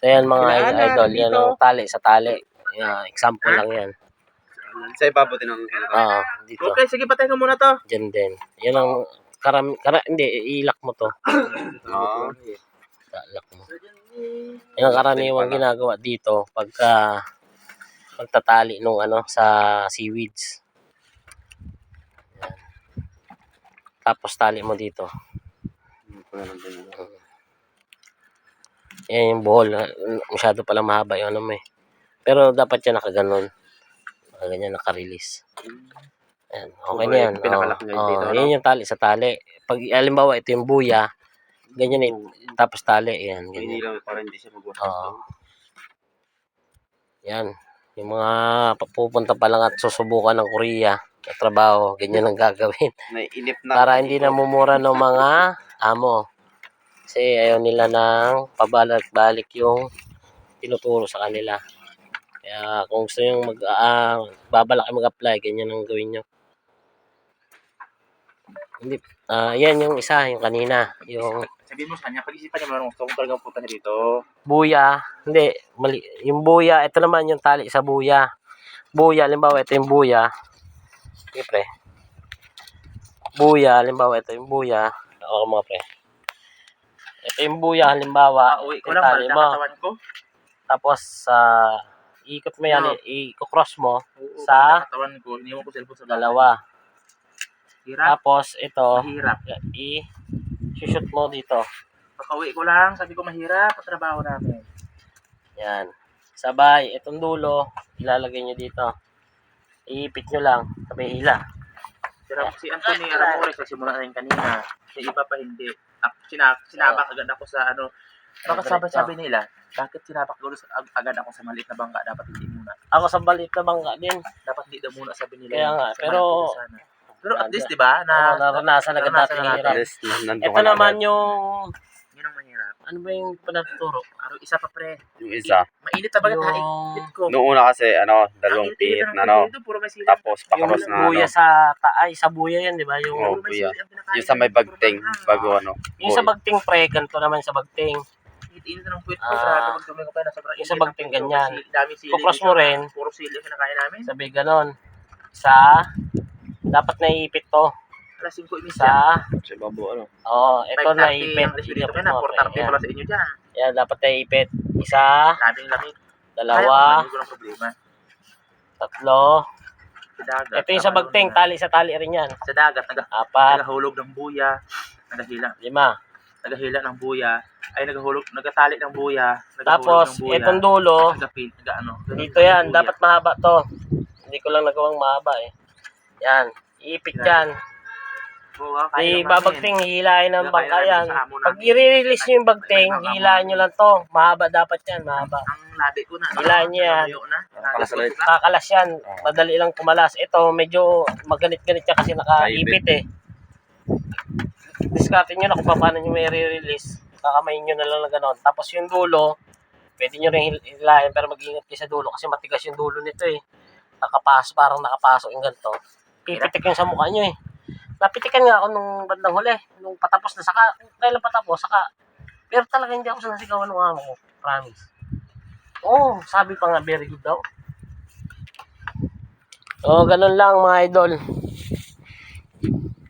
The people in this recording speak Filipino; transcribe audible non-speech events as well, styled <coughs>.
So yan mga Kailangan na, idol, yan dito. ang tali sa tali. Yan, example lang yan. Sa ibabaw din ang ano. Oo, dito. Okay, sige, patay ko muna to. Diyan din. Yan ang karami, kara, hindi, ilak mo to. <coughs> Oo. Ilak mo. Yan ang karaniwang ginagawa dito pagka pagtatali nung ano sa seaweeds. Yan. Tapos tali mo dito. Yan yung buhol. Masyado pala mahaba yung ano mo eh. Pero dapat yan nakaganon. Ganyan naka-release. Yan. Okay na yan. Pinakalak Oo. niya dito, ano? yan yung tali sa tali. Pag alimbawa ito yung buya, ganyan eh. Tapos tali. Yan. Ganyan. Hindi lang para hindi siya magwasak. Oo. Yan. Yung mga pupunta pa lang at susubukan ng Korea na trabaho, ganyan ang gagawin. Naiinip na. Para hindi namumura ng mga amo. Kasi ayaw nila ng pabalik-balik yung tinuturo sa kanila. Kaya kung gusto nyo mag, ah, babalak mag-apply, ganyan ang gawin nyo. Hindi, ah, yan yung isa, yung kanina, yung Sabihin mo sa kanya, pag-isipan niya mo kung talagang punta niya dito. buya, hindi, mali, yung buya, ito naman yung tali sa buya. Buya, halimbawa ito yung buya. Sige pre. Buya, halimbawa ito yung buya. Ako mga pre. Ito yung buya, halimbawa, Ah, uwi ko lang, mahal mo. katawan ko. Tapos, sa ikot mo yan, No. i-cross mo Oo, Sa- katawan ko. Iniwan ko cellphone sa dalawa. Hirap. Tapos, ito, Mahirap. i-shoot mo dito. Pagka-uwi ko lang, sabi ko mahirap ang trabaho namin. Yan. Sabay, itong dulo, ilalagay nyo dito. Iipit nyo lang, sabay hila. Pero si Anthony Ramores, nagsimula na rin kanina. Si iba pa hindi. Ako, sina, sinabak agad ako sa ano. Bakit sabi, sabi nila, bakit sinabak agad, ag- agad ako sa maliit na bangka? Dapat hindi muna. Ako sa balit na bangka din. Dapat hindi daw muna sabi nila. Kaya yun. nga, Sa pero- sana. Pero at least, di ba, Na, na, naranasan agad naranasan natin na hirap. Yes, nandun Ito ka na naman agad. yung, yun ang mahirap. ano ba yung pinatuturo? Araw isa pa pre. Yung isa. Mainit na bagat Yung, ikit ko. Noong una kasi, ano, dalawang pihit na, no? tubig dito, puro may silang. Tapos, pakros na, ano. buya sa taay, sa buya yan, di ba? Yung, may buya. Yung sa may bagting, bago ano. yung sa bagting pre, ganito naman sa bagting. Init-init ng puwit ko, Ah. grabe pag tumingin ko pa na sobrang Yung sa ng bagting ganyan. daming sili Kukros mo rin. Puro sili kinakain namin. Sabi ganon. Sa, dapat naiipit to. Alas 5 imis Sa, Sa ibabaw, ano. oh, ito 5.30 naiipit. ang review dito kaya na, 4.30 pala sa inyo dyan. Yan, dapat naiipit. Isa, Labing lamig. dalawa, lang problema. tatlo. Sa dagat. Ito yung sa bagting, tali sa tali rin yan. Sa dagat, nag Apat, nagahulog ng buya. Nagahila. lima. Nagahila ng buya. Ay, nagahulog, nagatali ng buya. Nagahulog Tapos, ng buya. itong dulo, Nagapit, nagaano. dito yan, dapat mahaba to. Hindi ko lang nagawang mahaba eh. Yan, iipit yan. Di babagting, hilahin ng bangka yan. Pag i-release nyo yung bagting, hilahin nyo lang to. Mahaba dapat yan, mahaba. Ang labi ko na. Hilahin niyo yan. Na. Kakalas yan, madali lang kumalas. Ito, medyo maganit-ganit yan kasi nakaipit eh. Discarte nyo na kung paano nyo may re-release. Kakamayin nyo na lang na gano'n. Tapos yung dulo, pwede nyo rin hil- hilahin pero mag-ingat kayo sa dulo kasi matigas yung dulo nito eh. Nakapasok, parang nakapasok yung ganito. Pipitik yung sa mukha nyo eh. Napitikan nga ako nung bandang huli. Nung patapos na saka, kailan patapos, saka. Pero talaga hindi ako sinasigawan ng amo ko. Promise. Oh, sabi pa nga very good daw. Oo, ganun lang mga idol.